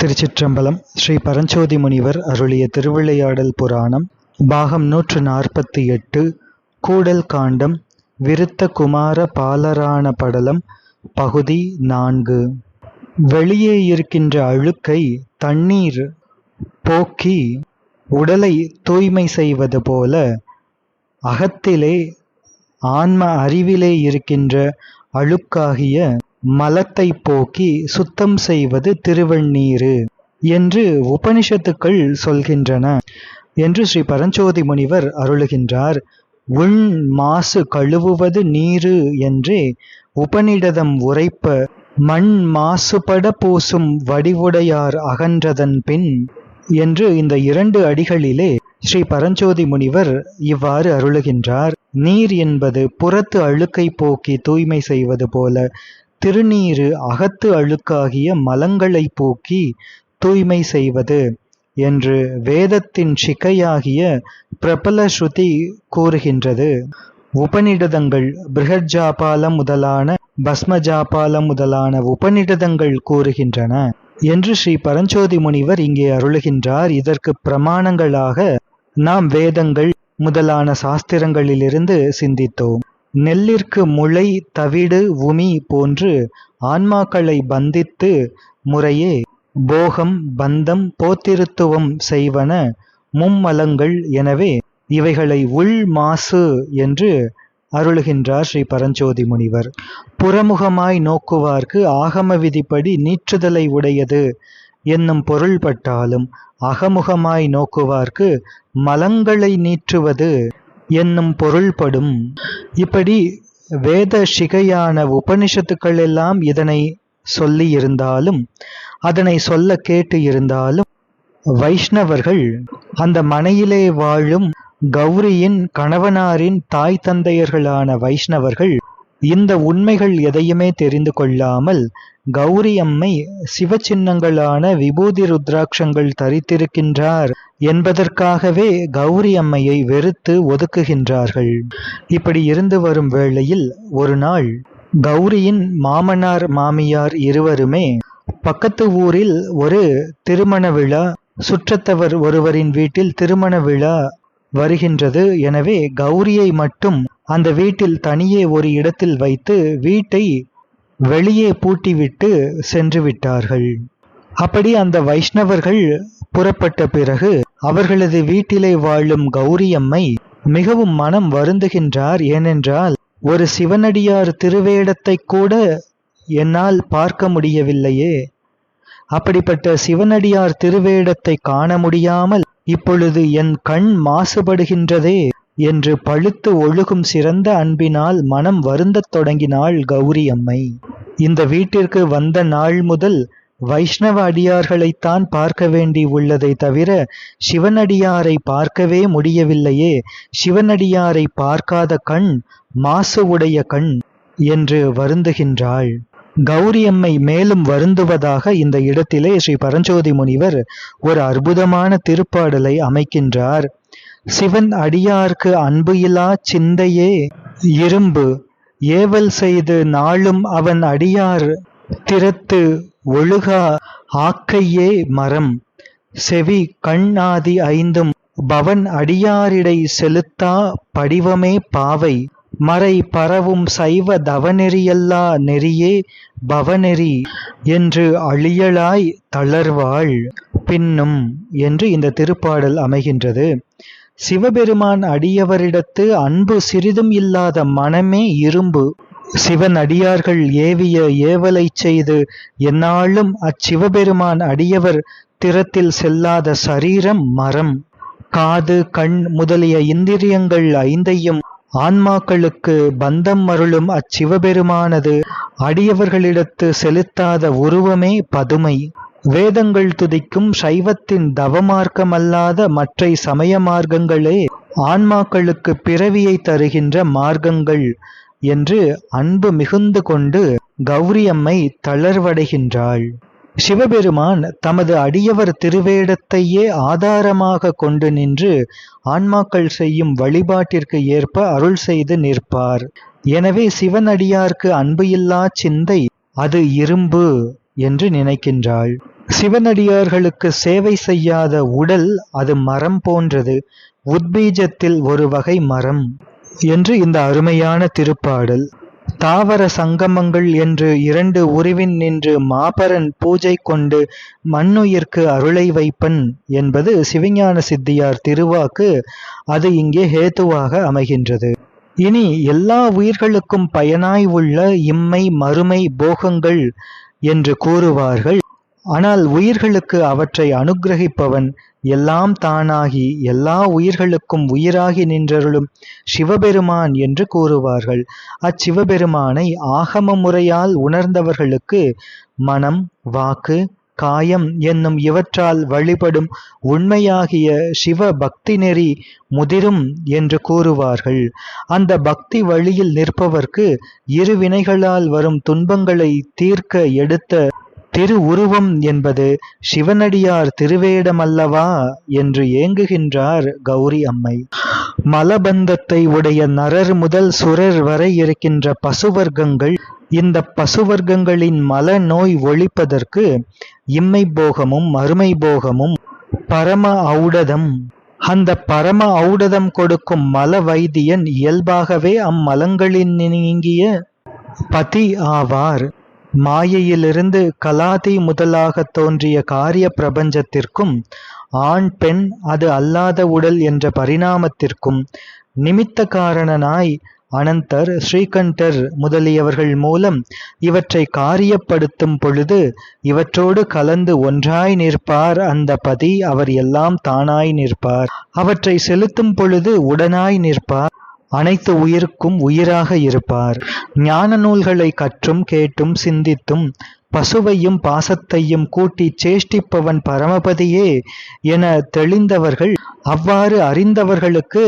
திருச்சிற்றம்பலம் ஸ்ரீ பரஞ்சோதி முனிவர் அருளிய திருவிளையாடல் புராணம் பாகம் நூற்று நாற்பத்தி எட்டு கூடல் காண்டம் விருத்த குமார பாலரான படலம் பகுதி நான்கு. வெளியே இருக்கின்ற அழுக்கை தண்ணீர் போக்கி உடலை தூய்மை செய்வது போல அகத்திலே ஆன்ம அறிவிலே இருக்கின்ற அழுக்காகிய மலத்தை போக்கி சுத்தம் செய்வது திருவெண்ணீரு என்று உபனிஷத்துக்கள் சொல்கின்றன என்று ஸ்ரீ பரஞ்சோதி முனிவர் அருளுகின்றார். உள் மாசு கழுவுவது நீரு என்றே உபனிடதம் உரைப்ப மண் மாசுபட பூசும் வடிவுடையார் அகன்றதன் பின் என்று இந்த இரண்டு அடிகளிலே ஸ்ரீ பரஞ்சோதி முனிவர் இவ்வாறு அருளுகின்றார். நீர் என்பது புறத்து அழுக்கை போக்கி தூய்மை செய்வது போல திருநீரு அகத்து அழுக்காகிய மலங்களை போக்கி தூய்மை செய்வது என்று வேதத்தின் சிக்கையாகிய பிரபல ஸ்ருதி கூறுகின்றது. உபநிடதங்கள் பிருகஜாபாலம் முதலான பஸ்மஜாபாலம் முதலான உபநிடதங்கள் கூறுகின்றன என்று ஸ்ரீ பரஞ்சோதி முனிவர் இங்கே அருளுகின்றார். இதற்கு பிரமாணங்களாக நாம் வேதங்கள் முதலான சாஸ்திரங்களிலிருந்து சிந்தித்தோம். நெல்லிற்கு முளை தவிடு உமி போன்று ஆன்மாக்களை பந்தித்து முறையே போகம் பந்தம் போத்திருத்துவம் செய்வன மும்மலங்கள் எனவே இவைகளை உள் மாசு என்று அருளுகின்றார் ஸ்ரீ பரஞ்சோதி முனிவர். புறமுகமாய் நோக்குவார்க்கு ஆகம விதிப்படி நீற்றுதலை உடையது என்னும் பொருள்பட்டாலும் அகமுகமாய் நோக்குவார்க்கு மலங்களை நீற்றுவது என்னும் பொருள்படும். இப்படி வேத சிகையான உபனிஷத்துக்கள் எல்லாம் இதனை சொல்லி இருந்தாலும் அதனை சொல்ல கேட்டு இருந்தாலும் வைஷ்ணவர்கள் அந்த மனையிலே வாழும் கௌரியின் கணவனாரின் தாய் தந்தையர்களான வைஷ்ணவர்கள் இந்த உண்மைகள் எதையுமே தெரிந்து கொள்ளாமல் கௌரி அம்மை சிவச்சின்னங்களான விபூதி ருத்ராட்சங்கள் தரித்திருக்கின்றார் என்பதற்காகவே கௌரி அம்மையை வெறுத்து ஒதுக்குகின்றார்கள். இப்படி இருந்து வரும் வேளையில் ஒரு நாள் கௌரியின் மாமனார் மாமியார் இருவருமே பக்கத்து ஊரில் ஒரு திருமண விழா சுற்றத்தவர் ஒருவரின் வீட்டில் திருமண விழா வருகின்றது. எனவே கௌரியை மட்டும் அந்த வீட்டில் தனியே ஒரு இடத்தில் வைத்து வீட்டை வெளியே பூட்டிவிட்டு சென்று விட்டார்கள். அப்படி அந்த வைஷ்ணவர்கள் புறப்பட்ட பிறகு அவர்களது வீட்டிலே வாழும் கௌரியம்மை மிகவும் மனம் வருந்துகின்றார். ஏனென்றால் ஒரு சிவனடியார் திருவேடத்தை கூட என்னால் பார்க்க முடியவில்லையே. அப்படிப்பட்ட சிவனடியார் திருவேடத்தை காண முடியாமல் இப்பொழுது என் கண் மாசுபடுகின்றதே. என்று பழுத்து ஒழுகும் சிறந்த அன்பினால் மனம் வருந்தத் தொடங்கினாள் கௌரி அம்மை இந்த வீட்டிற்கு வந்த நாள் முதல் வைஷ்ணவ அடியார்களைத்தான் பார்க்க வேண்டி உள்ளதை தவிர சிவனடியாரை பார்க்கவே முடியவில்லையே. சிவனடியாரை பார்க்காத கண் மாசு உடைய கண் என்று வருந்துகின்றாள். கௌரியம்மை மேலும் வருந்துவதாக இந்த இடத்திலே ஸ்ரீ பரஞ்சோதி முனிவர் ஒரு அற்புதமான திருப்பாடலை அமைக்கின்றார். சிவன் அடியார்க்கு அன்பு இலா சிந்தையே. இரும்பு ஏவல் செய்து நாளும் அவன் அடியார். திறத்து ஒழுகா ஆக்கையே மரம். செவி கண் ஆதி ஐந்தும் பவன் அடியாரிடை செலுத்தா படிவமே பாவை. மறை பரவும் சைவ தவநெறியல்லா நெறியே பவநெறி என்று அழியலாய் தளர்வாள். பின்னும் என்று இந்த திருப்பாடல் அமைகின்றது. சிவபெருமான் அடியவரிடத்து அன்பு சிறிதும் இல்லாத மனமே இரும்பு. சிவன் அடியார்கள் ஏவிய ஏவலை செய்து எந்நாளும் அச்சிவபெருமான் அடியவர் திறத்தில் செல்லாத சரீரம் மரம். காது கண் முதலிய இந்திரியங்கள் ஐந்தையும் ஆன்மாக்களுக்கு பந்தம் மருளும் அச்சிவபெருமானது அடியவர்களிடத்து செலுத்தாத உருவமே பதுமை. வேதங்கள் துதிக்கும் சைவத்தின் தவமார்க்கமல்லாத மற்ற சமய மார்க்கங்களே ஆன்மாக்களுக்கு பிறவியை தருகின்ற மார்க்கங்கள் என்று அன்பு மிகுந்து கொண்டு கௌரியம்மை தளர்வடைகின்றாள். சிவபெருமான் தமது அடியவர் திருவேடத்தையே ஆதாரமாக கொண்டு நின்று ஆன்மாக்கள் செய்யும் வழிபாட்டிற்கு ஏற்ப அருள் செய்து நிற்பார். எனவே சிவனடியார்க்கு அன்பு இல்லா சிந்தை அது இரும்பு என்று நினைக்கின்றாள். சிவனடியார்களுக்கு சேவை செய்யாத உடல் அது மரம் போன்றது. உத்பீஜத்தில் ஒரு வகை மரம் என்று இந்த அருமையான திருப்பாடல். தாவர சங்கமங்கள் என்று இரண்டு உருவின் நின்று மாபரன் பூஜை கொண்டு மண்ணுயிர்க்கு அருளை வைப்பன் என்பது சிவஞான சித்தியார் திருவாக்கு. அது இங்கே ஹேத்துவாக அமைகின்றது. இனி எல்லா உயிர்களுக்கும் பயனாய் உள்ள இம்மை மறுமை போகங்கள் என்று கூறுவார்கள். ஆனால் உயிர்களுக்கு அவற்றை அனுக்கிரகிப்பவன் எல்லாம் தானாகி எல்லா உயிர்களுக்கும் உயிராகி நின்றருளும் சிவபெருமான் என்று கூறுவார்கள். அச்சிவபெருமானை ஆகம முறையால் உணர்ந்தவர்களுக்கு மனம் வாக்கு காயம் என்னும் இவற்றால் வழிபடும் உண்மையாகிய சிவ பக்தி நெறி முதிரும் என்று கூறுவார்கள். அந்த பக்தி வழியில் நிற்பவர்க்கு இரு வினைகளால் வரும் துன்பங்களை தீர்க்க எடுத்த திரு உருவம் என்பது சிவனடியார் திருவேடமல்லவா என்று ஏங்குகின்றார் கௌரி அம்மை. மலபந்தத்தை உடைய நரர் முதல் சுரர் வரை இருக்கின்ற பசுவர்க்கங்கள் இந்த பசுவர்க்கங்களின் மல நோய் ஒழிப்பதற்கு இம்மை போகமும் மறுமை போகமும் பரம ஔடதம். அந்த பரம ஔடதம் கொடுக்கும் மல வைத்தியன் இயல்பாகவே அம்மலங்களின் நீங்கிய பதி ஆவார். மாயையிலிருந்து கலாதி முதலாகத் தோன்றிய காரிய பிரபஞ்சத்திற்கும் ஆண் பெண் அது அல்லாத உடல் என்ற பரிணாமத்திற்கும் நிமித்த காரணனாய் அனந்தர் ஸ்ரீகண்டர் முதலியவர்கள் மூலம் இவற்றை காரியப்படுத்தும் பொழுது இவற்றோடு கலந்து ஒன்றாய் நிற்பார் அந்த பதி அவர் எல்லாம் தானாய் நிற்பார். அவற்றை செலுத்தும் பொழுது உடனாய் நிற்பார். அனைத்து உயிருக்கும் உயிராக இருப்பார். ஞான நூல்களை கற்றும் கேட்டும் சிந்தித்தும் பசுவையும் பாசத்தையும் கூட்டி சேஷ்டிப்பவன் பரமபதியே என தெளிந்தவர்கள் அவ்வாறு அறிந்தவர்களுக்கு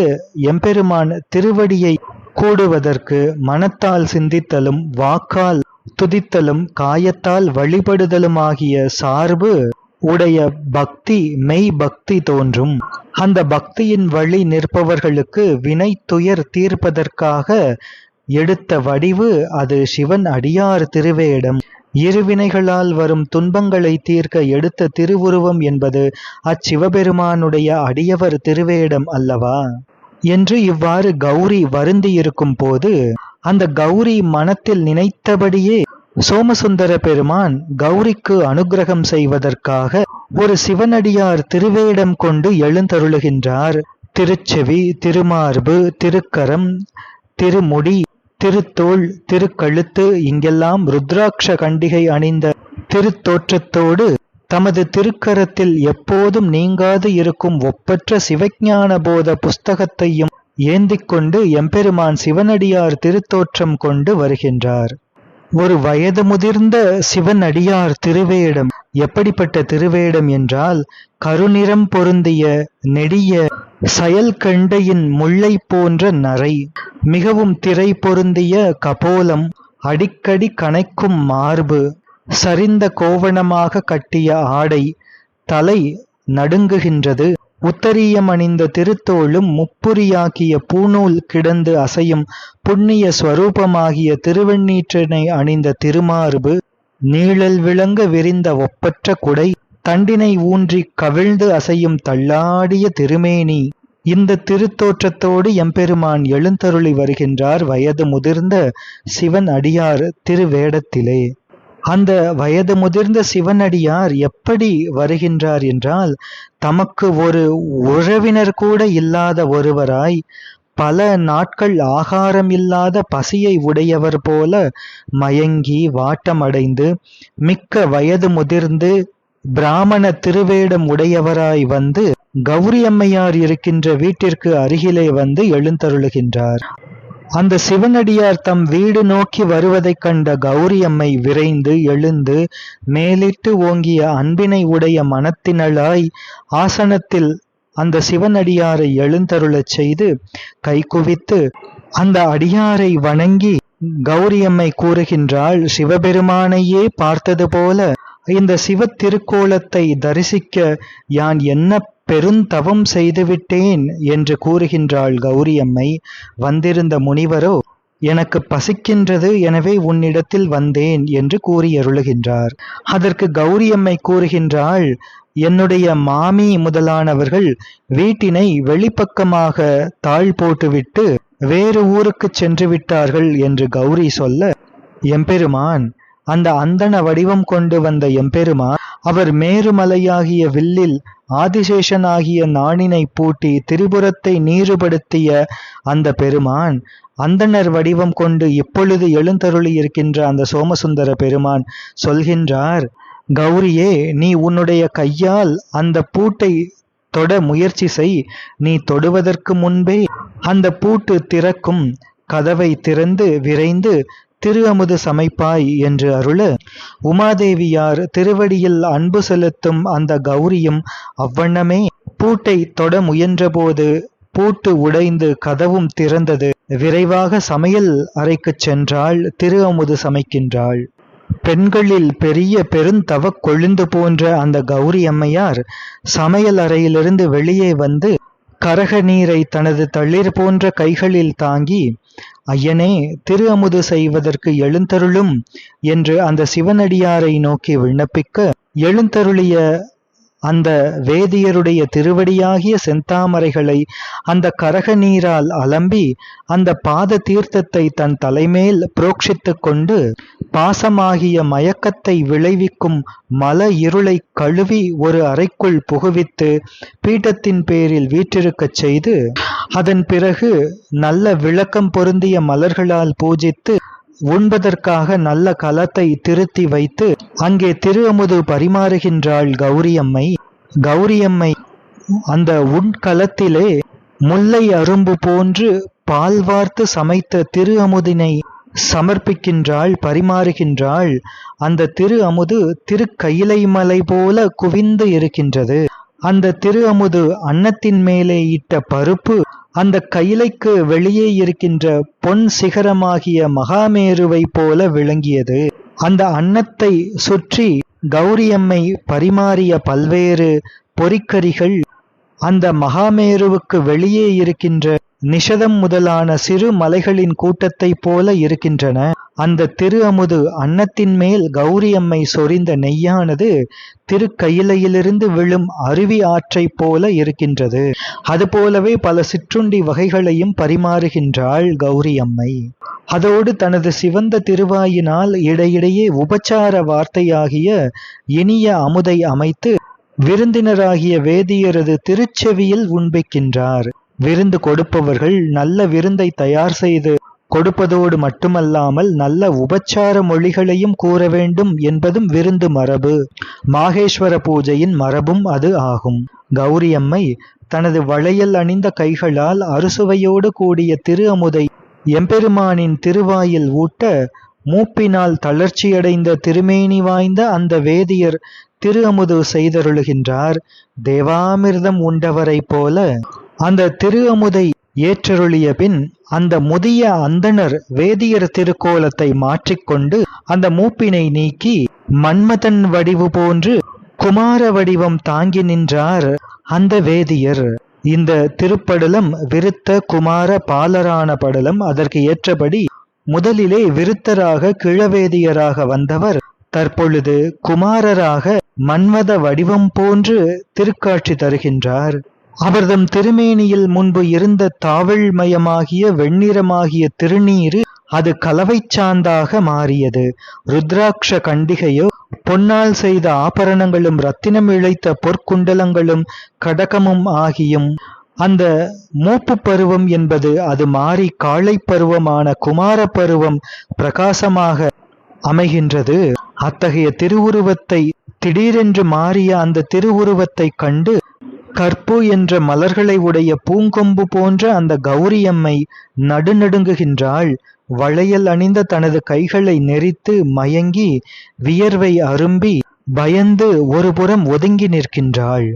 எம்பெருமான் திருவடியை கூடுவதற்கு மனத்தால் சிந்தித்தலும் வாக்கால் துதித்தலும் காயத்தால் வழிபடுதலுமாகிய சார்பு உடைய பக்தி மெய் பக்தி தோன்றும். அந்த பக்தியின் வழி நிற்பவர்களுக்கு வினை துயர் தீர்ப்பதற்காக எடுத்த வடிவு அது சிவன் அடியார் திருவேடம். இருவினைகளால் வரும் துன்பங்களை தீர்க்க எடுத்த திருவுருவம் என்பது அச்சிவபெருமானுடைய அடியவர் திருவேடம் அல்லவா? என்று இவ்வாறு கௌரி வருந்தியிருக்கும் போது அந்த கௌரி மனத்தில் நினைத்தபடியே சோமசுந்தர பெருமான் கௌரிக்கு அனுக்கிரகம் செய்வதற்காக ஒரு சிவனடியார் திருவேடம் கொண்டு எழுந்தருளுகின்றார். திருச்செவி திருமார்பு திருக்கரம் திருமுடி திருத்தோள் திருக்கழுத்து இங்கெல்லாம் ருத்ராட்ச கண்டிகை அணிந்த திருத்தோற்றத்தோடு தமது திருக்கரத்தில் எப்போதும் நீங்காது இருக்கும் ஒப்பற்ற சிவஞான போத புஸ்தகத்தையும் ஏந்திக் கொண்டு எம்பெருமான் சிவனடியார் திருத்தோற்றம் கொண்டு வருகின்றார். ஒரு வயது முதிர்ந்த சிவன் அடியார் திருவேடம் எப்படிப்பட்ட திருவேடம் என்றால் கருநிறம் பொருந்திய நெடிய செயல் கண்டையின் முல்லை போன்ற நரை மிகவும் திரை பொருந்திய கபோலம் அடிக்கடி கனைக்கும் மார்பு சரிந்த கோவணமாக கட்டிய ஆடை தலை நடுங்குகின்றது. உத்தரீயம் அணிந்த திருத்தோளும் முப்புரியாக்கிய பூநூல் கிடந்து அசையும் புண்ணிய ஸ்வரூபமாகிய திருவெண்ணீற்றனை அணிந்த திருமார்பு நீழல் விளங்க விரிந்த ஒப்பற்ற குடை தண்டினை ஊன்றி கவிழ்ந்து அசையும் தள்ளாடிய திருமேனி. இந்த திருத்தோற்றத்தோடு எம்பெருமான் எழுந்தருளி வருகின்றார் வயது முதிர்ந்த சிவன் அடியார் திருவேடத்திலே. அந்த வயது முதிர்ந்த சிவனடியார் எப்படி வருகின்றார் என்றால் தமக்கு ஒரு உறவினர் கூட இல்லாத ஒருவராய் பல நாட்கள் ஆகாரம் இல்லாத பசியை உடையவர் போல மயங்கி வாட்டமடைந்து மிக்க வயது முதிர்ந்து பிராமண திருவேடம் உடையவராய் வந்து கௌரி அம்மையார் இருக்கின்ற வீட்டிற்கு அருகிலே வந்து எழுந்தருளுகின்றார். அந்த சிவனடியார் தம் வீடு நோக்கி வருவதைக் கண்ட கௌரி அம்மை விரைந்து எழுந்து மேலிட்டு ஓங்கிய அன்பினை உடைய மனத்தினளாய் ஆசனத்தில் அந்த சிவனடியாரை எழுந்தருளச் செய்து கைகுவித்து அந்த அடியாரை வணங்கி கௌரியம்மை கூறுகின்றாள் சிவபெருமானையே பார்த்தது போல இந்த சிவ திருக்கோலத்தை தரிசிக்க யான் என்ன பெருந்தவம் செய்துவிட்டேன் என்று கூறுகின்றாள் கௌரியம்மை வந்திருந்த முனிவரோ எனக்கு பசிக்கின்றது எனவே உன்னிடத்தில் வந்தேன் என்று கூறியருளுகின்றார். அதற்கு கௌரியம்மை கூறுகின்றாள் என்னுடைய மாமி முதலானவர்கள் வீட்டினை வெளிப்பக்கமாக தாழ் போட்டுவிட்டு வேறு ஊருக்கு சென்று விட்டார்கள் என்று கௌரி சொல்ல எம்பெருமான் அந்த அந்தண வடிவம் கொண்டு வந்த எம்பெருமான் அவர் மேருமலையாகிய வில்லில் ஆதிசேஷனாகிய நாணினை பூட்டி திரிபுரத்தை நீருபடுத்திய அந்த பெருமான் அந்தணர் வடிவம் கொண்டு இப்பொழுது எழுந்தருளி இருக்கின்ற அந்த சோமசுந்தர பெருமான் சொல்கின்றார் கௌரியே நீ உன்னுடைய கையால் அந்த பூட்டை தொட முயற்சி செய். நீ தொடுவதற்கு முன்பே அந்த பூட்டு திறக்கும். கதவை திறந்து விரைந்து திரு அமுது சமைப்பாய் என்று அருள. உமாதேவியார் திருவடியில் அன்பு செலுத்தும் அந்த கௌரியும் அவ்வண்ணமே. பூட்டை தொட முயன்றபோது பூட்டு உடைந்து கதவும் திறந்தது. விரைவாக சமையல் அறைக்குச் சென்றாள் திரு அமுது சமைக்கின்றாள். பெண்களில் பெரிய பெருந்தவக் கொழுந்து போன்ற அந்த கௌரி அம்மையார் சமையல் அறையிலிருந்து வெளியே வந்து கரக நீரை தனது தளிர் போன்ற கைகளில் தாங்கி ஐயனே திரு அமுது செய்வதற்கு எழுந்தருளும் என்று அந்த சிவனடியாரை நோக்கி விண்ணப்பிக்க எழுந்தருளிய அந்த வேதியருடைய திருவடியாகிய செந்தாமரைகளை அந்த கரக நீரால் அலம்பி அந்த பாத தீர்த்தத்தை தன் தலைமேல் புரோக்ஷித்து கொண்டு பாசமாகிய மயக்கத்தை விளைவிக்கும் மல இருளை கழுவி ஒரு அறைக்குள் புகுவித்து பீட்டத்தின் பேரில் வீற்றிருக்கச் செய்து அதன் பிறகு நல்ல விளக்கம் பொருந்திய மலர்களால் பூஜித்து உண்பதற்காக நல்ல கலத்தை திருத்தி வைத்து அங்கே திரு அமுது பரிமாறுகின்றாள் கௌரியம்மை. கௌரியம்மை அந்த உண்கலத்திலே முல்லை அரும்பு போன்று பால் வார்த்து சமைத்த திரு அமுதினை சமர்ப்பிக்கின்றாள் பரிமாறுகின்றாள். அந்த திரு அமுது திருக்கயிலைமலை போல குவிந்து இருக்கின்றது. அந்த திரு அமுது அன்னத்தின் மேலே இட்ட பருப்பு அந்த கைலைக்கு வெளியே இருக்கின்ற பொன் சிகரமாகிய மகாமேருவை போல விளங்கியது. அந்த அன்னத்தை சுற்றி கௌரியம்மை பரிமாறிய பல்வேறு பொறிக்கரிகள் அந்த மகாமேருவுக்கு வெளியே இருக்கின்ற நிஷதம் முதலான சிறு மலைகளின் கூட்டத்தைப் போல இருக்கின்றன. அந்த திரு அமுது அன்னத்தின் மேல் கௌரி அம்மை சொரிந்த நெய்யானது திருக்கயிலையிலிருந்து விழும் அருவி ஆற்றைப் போல இருக்கின்றது. அதுபோலவே பல சிற்றுண்டி வகைகளையும் பரிமாறுகின்றாள் கௌரியம்மை அதோடு தனது சிவந்த திருவாயினால் இடையிடையே உபச்சார வார்த்தையாகிய இனிய அமுதை அமைத்து விருந்தினராகிய வேதியரது திருச்செவியில் உண்பிக்கின்றார். விருந்து கொடுப்பவர்கள் நல்ல விருந்தை தயார் செய்து கொடுப்பதோடு மட்டுமல்லாமல் நல்ல உபச்சார மொழிகளையும் கூற வேண்டும் என்பதும் விருந்து மரபு. மாகேஸ்வர பூஜையின் மரபும் அது ஆகும். கௌரியம்மை தனது வளையல் அணிந்த கைகளால் அறுசுவையோடு கூடிய திரு அமுதை எம்பெருமானின் திருவாயில் ஊட்ட மூப்பினால் தளர்ச்சியடைந்த திருமேனி வாய்ந்த அந்த வேதியர் திரு அமுது செய்தருளுகின்றார். தேவாமிர்தம் உண்டவரைப் போல அந்த திரு அமுதை ஏற்றருளிய பின் அந்த முதிய அந்தணர் வேதியர் திருக்கோலத்தை மாற்றிக்கொண்டு அந்த மூப்பினை நீக்கி மன்மதன் வடிவு போன்று குமார வடிவம் தாங்கி நின்றார் அந்த வேதியர். இந்த திருப்படலம் விருத்த குமார பாலரான படலம். அதற்கு ஏற்றபடி முதலிலே விருத்தராக கிழவேதியராக வந்தவர். தற்பொழுது குமாரராக மன்மத வடிவம் போன்று திருக்காட்சி தருகின்றார். அவர்தம் திருமேனியில் முன்பு இருந்த தாவழ்மயமாகிய வெண்ணிறமாகிய திருநீரு அது கலவை சாந்தாக மாறியது. ருத்ராட்ச கண்டிகையோ பொன்னால் செய்த ஆபரணங்களும் ரத்தினம் இழைத்த பொற்குண்டலங்களும் கடகமும் ஆகியும் அந்த மூப்பு பருவம் என்பது அது மாறி காளை பருவமான குமார பருவம் பிரகாசமாக அமைகின்றது. அத்தகைய திருவுருவத்தை திடீரென்று மாறிய அந்த திருவுருவத்தை கண்டு கற்பு என்ற மலர்களை உடைய பூங்கொம்பு போன்ற அந்த கௌரியம்மை நடுநடுங்குகின்றாள். வளையல் அணிந்த தனது கைகளை நெரித்து மயங்கி வியர்வை அரும்பி பயந்து ஒருபுறம் ஒதுங்கி நிற்கின்றாள்.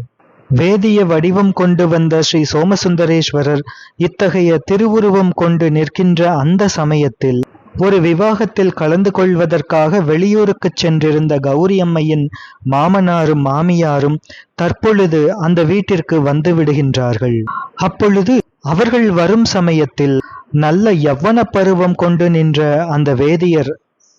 வேதிய வடிவம் கொண்டு வந்த ஸ்ரீ சோமசுந்தரேஸ்வரர் இத்தகைய திருவுருவம் கொண்டு நிற்கின்ற அந்த சமயத்தில் ஒரு விவாகத்தில் கலந்து கொள்வதற்காக வெளியூருக்கு சென்றிருந்த கௌரியம்மையின் மாமனாரும் மாமியாரும் தற்பொழுது அந்த வீட்டிற்கு வந்து விடுகின்றார்கள். அப்பொழுது அவர்கள் வரும் சமயத்தில் நல்ல யவ்வன பருவம் கொண்டு நின்ற அந்த வேதியர்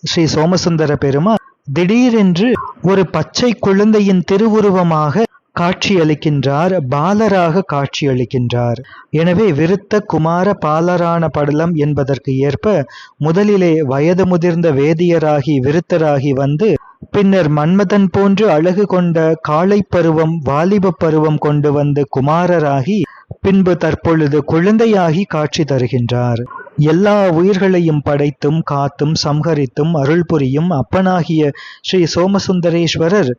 ஸ்ரீ சோமசுந்தர பெருமாள் திடீரென்று ஒரு பச்சை குழந்தையின் திருவுருவமாக காட்சியளிக்கின்றார் பாலராக காட்சியளிக்கின்றார். எனவே விருத்த குமார பாலரான படலம் என்பதற்கு ஏற்ப முதலிலே வயது முதிர்ந்த வேதியராகி விருத்தராகி வந்து பின்னர் மன்மதன் போன்று அழகு கொண்ட காளை பருவம் வாலிப பருவம் கொண்டு வந்து குமாரராகி பின்பு தற்பொழுது குழந்தையாகி காட்சி தருகின்றார். எல்லா உயிர்களையும் படைத்தும் காத்தும் சம்ஹரித்தும் அருள் புரியும் அப்பனாகிய ஸ்ரீ சோமசுந்தரேஸ்வரர்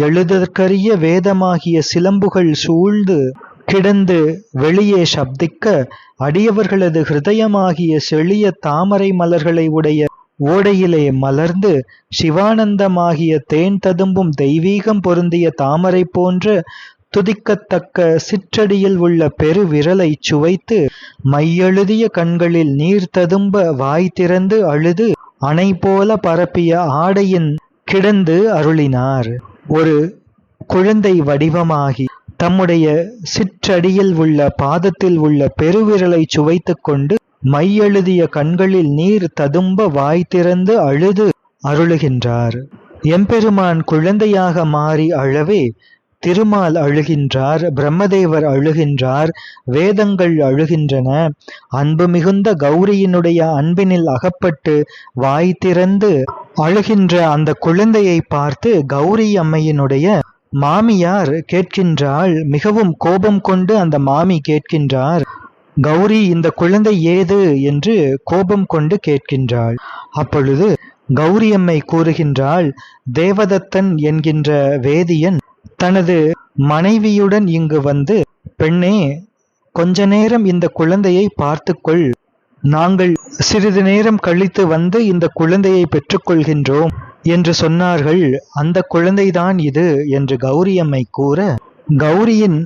எழுதற்கரிய வேதமாகிய சிலம்புகள் சூழ்ந்து கிடந்து வெளியே சப்திக்க அடியவர்களது ஹிருதயமாகிய செழிய தாமரை மலர்களை உடைய ஓடையிலே மலர்ந்து சிவானந்தமாகிய தேன் ததும்பும் தெய்வீகம் பொருந்திய தாமரை போன்ற துதிக்கத்தக்க சிற்றடியில் உள்ள பெருவிரலை சுவைத்து மையெழுதிய கண்களில் நீர் ததும்ப வாய் திறந்து அழுது அணை போல பரப்பிய ஆடையின் கிடந்து அருளினார். ஒரு குழந்தை வடிவமாகி தம்முடைய சிற்றடியில் உள்ள பாதத்தில் உள்ள பெருவிரலை சுவைத்துக் கொண்டு மையெழுதிய கண்களில் நீர் ததும்ப வாய் திறந்து அழுது அருளுகின்றார். எம்பெருமான் குழந்தையாக மாறி அழவே திருமால் அழுகின்றார் பிரம்மதேவர் அழுகின்றார் வேதங்கள் அழுகின்றன. அன்பு மிகுந்த கௌரியினுடைய அன்பினில் அகப்பட்டு வாய் திறந்து அழுகின்ற அந்த குழந்தையை பார்த்து கௌரி அம்மையினுடைய மாமியார் கேட்கின்றாள் மிகவும் கோபம் கொண்டு அந்த மாமி கேட்கின்றார் கௌரி இந்த குழந்தை ஏது? என்று கோபம் கொண்டு கேட்கின்றாள். அப்பொழுது கௌரியம்மை கூறுகின்றாள் தேவதத்தன் என்கின்ற வேதியன் தனது மனைவியுடன் இங்கு வந்து பெண்ணே கொஞ்ச நேரம் இந்த குழந்தையை பார்த்துக்கொள். நாங்கள் சிறிது நேரம் கழித்து வந்து இந்த குழந்தையை பெற்றுக்கொள்கின்றோம் என்று சொன்னார்கள். அந்த குழந்தைதான் இது என்று கௌரியம்மை கூற கௌரியின்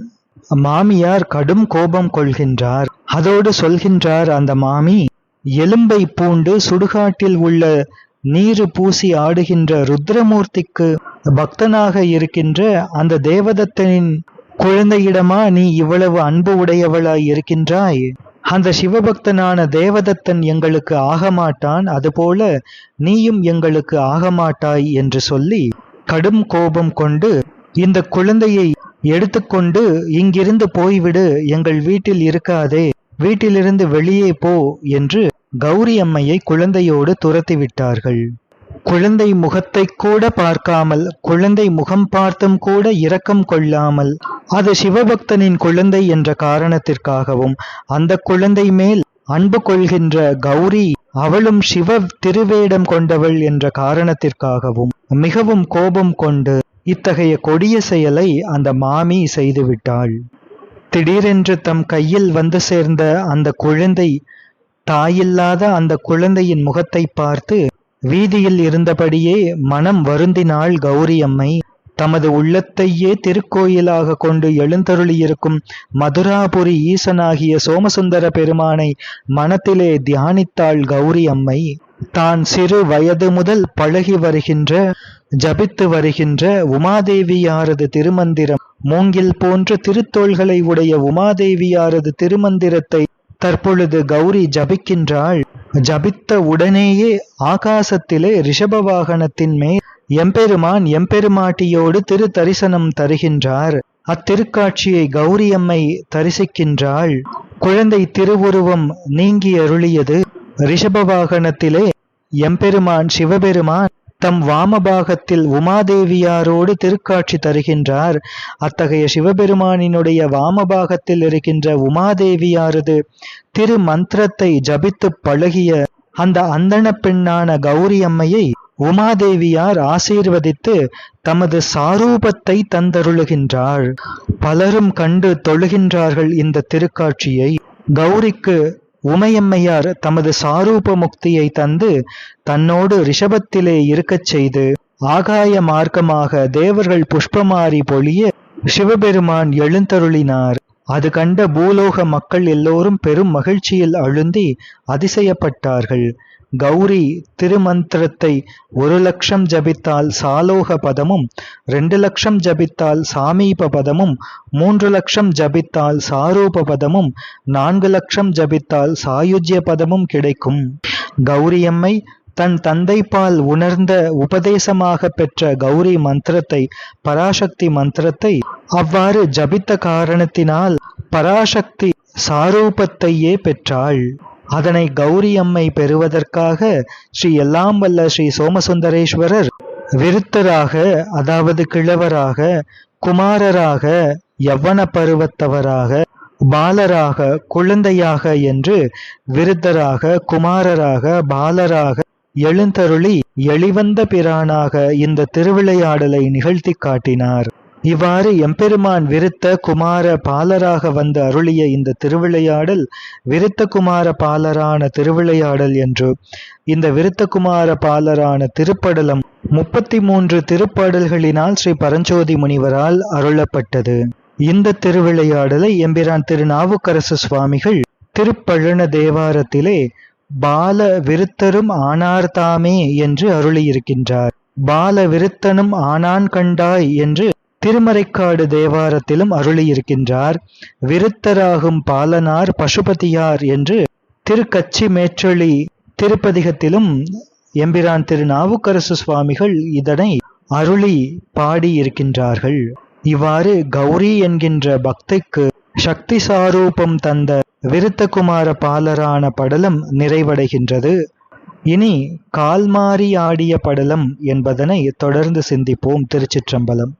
மாமியார் கடும் கோபம் கொள்கின்றார். அதோடு சொல்கின்றார் அந்த மாமி எலும்பை பூண்டு சுடுகாட்டில் உள்ள நீரு பூசி ஆடுகின்ற ருத்ரமூர்த்திக்கு பக்தனாக இருக்கின்ற அந்த தேவதத்தனின் குழந்தையிடமா நீ இவ்வளவு அன்பு உடையவளாய் இருக்கின்றாய்? அந்த சிவபக்தனான தேவதத்தன் எங்களுக்கு ஆகமாட்டான் அதுபோல நீயும் எங்களுக்கு ஆகமாட்டாய் என்று சொல்லி கடும் கோபம் கொண்டு இந்த குழந்தையை எடுத்துக்கொண்டு இங்கிருந்து போய்விடு எங்கள் வீட்டில் இருக்காதே வீட்டிலிருந்து வெளியே போ என்று கௌரி அம்மையை குழந்தையோடு துரத்தி விட்டார்கள். குழந்தை முகத்தை கூட பார்க்காமல் குழந்தை முகம் பார்த்தும் கூட இரக்கம் கொள்ளாமல் அது சிவபக்தனின் குழந்தை என்ற காரணத்திற்காகவும் அந்த குழந்தை மேல் அன்பு கொள்கின்ற கௌரி அவளும் சிவ திருவேடம் கொண்டவள் என்ற காரணத்திற்காகவும் மிகவும் கோபம் கொண்டு இத்தகைய கொடிய செயலை அந்த மாமி செய்துவிட்டாள். திடீரென்று தம் கையில் வந்து சேர்ந்த அந்த குழந்தை தாயில்லாத அந்த குழந்தையின் முகத்தை பார்த்து வீதியில் இருந்தபடியே மனம் வருந்தினாள் கௌரி அம்மை தமது உள்ளத்தையே திருக்கோயிலாக கொண்டு எழுந்தருளியிருக்கும் மதுராபுரி ஈசனாகிய சோமசுந்தர பெருமானை மனத்திலே தியானித்தாள் கௌரி அம்மை தான் சிறு வயது முதல் பழகி வருகின்ற ஜபித்து வருகின்ற உமாதேவியாரது திருமந்திரம். மூங்கில் போன்ற திருத்தோள்களை உடைய உமாதேவியாரது திருமந்திரத்தை தற்பொழுது கௌரி ஜபிக்கின்றாள். ஜபித்த உடனேயே ஆகாசத்திலே ரிஷப வாகனத்தின் மேல் எம்பெருமான் எம்பெருமாட்டியோடு திரு தரிசனம் தருகின்றார். அத்திருக்காட்சியை கௌரியம்மை தரிசிக்கின்றாள். குழந்தை திருவுருவம் நீங்கி அருளியது ரிஷப வாகனத்திலே எம்பெருமான் சிவபெருமான் தம் வாமபாகத்தில் உமாதேவியாரோடு திருக்காட்சி தருகின்றார். அத்தகைய சிவபெருமானினுடைய வாமபாகத்தில் இருக்கின்ற உமாதேவியாரது திரு மந்திரத்தை ஜபித்து பழகிய அந்த அந்தன பெண்ணான கௌரி அம்மையை உமாதேவியார் ஆசீர்வதித்து தமது சாரூபத்தை தந்தருளுகின்றாள். பலரும் கண்டு தொழுகின்றார்கள் இந்த திருக்காட்சியை. கௌரிக்கு உமையம்மையார் தமது சாரூப முக்தியை தந்து தன்னோடு ரிஷபத்திலே இருக்கச் செய்து ஆகாய மார்க்கமாக தேவர்கள் புஷ்பமாரி பொழிய சிவபெருமான் எழுந்தருளினார். அது கண்ட பூலோக மக்கள் எல்லோரும் பெரும் மகிழ்ச்சியில் அழுந்தி அதிசயப்பட்டார்கள். கௌரி திருமந்திரத்தை ஒரு லட்சம் ஜபித்தால் சாலோக பதமும் ரெண்டு லட்சம் ஜபித்தால் சாமீப பதமும் மூன்று லட்சம் ஜபித்தால் சாரூப பதமும் நான்கு லட்சம் ஜபித்தால் சாயுஜ்ய பதமும் கிடைக்கும். கௌரியம்மை தன் தந்தைப்பால் உணர்ந்த உபதேசமாக பெற்ற கௌரி மந்திரத்தை பராசக்தி மந்திரத்தை அவ்வாறு ஜபித்த காரணத்தினால் பராசக்தி சாரூபத்தையே பெற்றாள். அதனை கௌரி அம்மை பெறுவதற்காக ஸ்ரீ எல்லாம் வல்ல ஸ்ரீ சோமசுந்தரேஸ்வரர் விருத்தராக அதாவது கிழவராக குமாரராக யவ்வன பருவத்தவராக பாலராக குழந்தையாக என்று விருத்தராக குமாரராக பாலராக எழுந்தருளி எளிவந்த பிரானாக இந்த திருவிளையாடலை நிகழ்த்தி காட்டினார். இவ்வாறு எம்பெருமான் விருத்த குமார பாலராக வந்து அருளிய இந்த திருவிளையாடல் விருத்த குமார பாலரான திருவிளையாடல் என்று. இந்த விருத்த குமார பாலரான திருப்படலம் முப்பத்தி மூன்று திருப்பாடல்களினால் ஸ்ரீ பரஞ்சோதி முனிவரால் அருளப்பட்டது. இந்த திருவிளையாடலை எம்பிரான் திருநாவுக்கரசு சுவாமிகள் திருப்பழன தேவாரத்திலே பால விருத்தரும் ஆனார்தாமே என்று அருளியிருக்கின்றார். பால விருத்தனும் ஆனான் கண்டாய் என்று திருமறைக்காடு தேவாரத்திலும் அருளியிருக்கின்றார் விருத்தராகும் பாலனார் பசுபதியார் என்று திருக்கச்சி மேற்றொழி திருப்பதிகத்திலும் எம்பிரான் திரு நாவுக்கரசு சுவாமிகள் இதனை அருளி பாடியிருக்கின்றார்கள். இவ்வாறு கௌரி என்கின்ற பக்தைக்கு சக்தி சாரூபம் தந்த விருத்தகுமார பாலரான படலம் நிறைவடைகின்றது. இனி கால்மாறி ஆடிய படலம் என்பதனை தொடர்ந்து சிந்திப்போம் திருச்சிற்றம்பலம்.